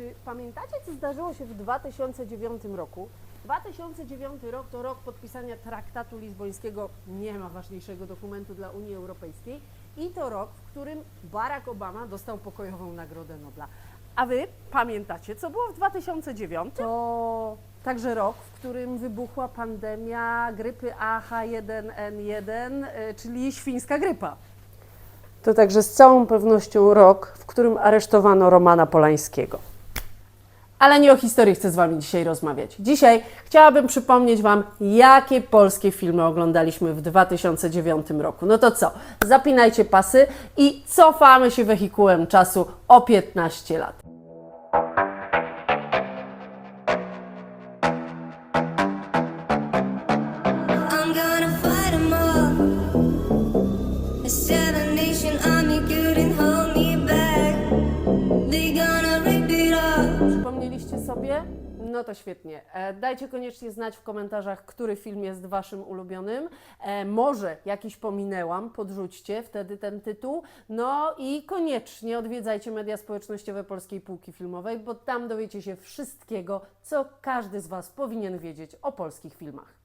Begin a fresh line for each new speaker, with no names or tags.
Czy pamiętacie, co zdarzyło się w 2009 roku? 2009 rok to rok podpisania traktatu lizbońskiego, nie ma ważniejszego dokumentu dla Unii Europejskiej, i to rok, w którym Barack Obama dostał pokojową Nagrodę Nobla. A wy pamiętacie, co było w 2009? To także rok, w którym wybuchła pandemia grypy AH1N1, y, czyli świńska grypa. To także z całą pewnością rok, w którym aresztowano Romana Polańskiego. Ale nie o historii chcę z Wami dzisiaj rozmawiać. Dzisiaj chciałabym przypomnieć Wam, jakie polskie filmy oglądaliśmy w 2009 roku. No to co? Zapinajcie pasy i cofamy się wehikułem czasu o 15 lat.
I'm gonna fight 'em all.
Przypomnieliście sobie? No to świetnie. E, Dajcie koniecznie znać w komentarzach, który film jest Waszym ulubionym. E, może jakiś pominęłam, podrzućcie wtedy ten tytuł. No i koniecznie odwiedzajcie media społecznościowe Polskiej Półki Filmowej, bo tam dowiecie się wszystkiego, co każdy z Was powinien wiedzieć o polskich filmach.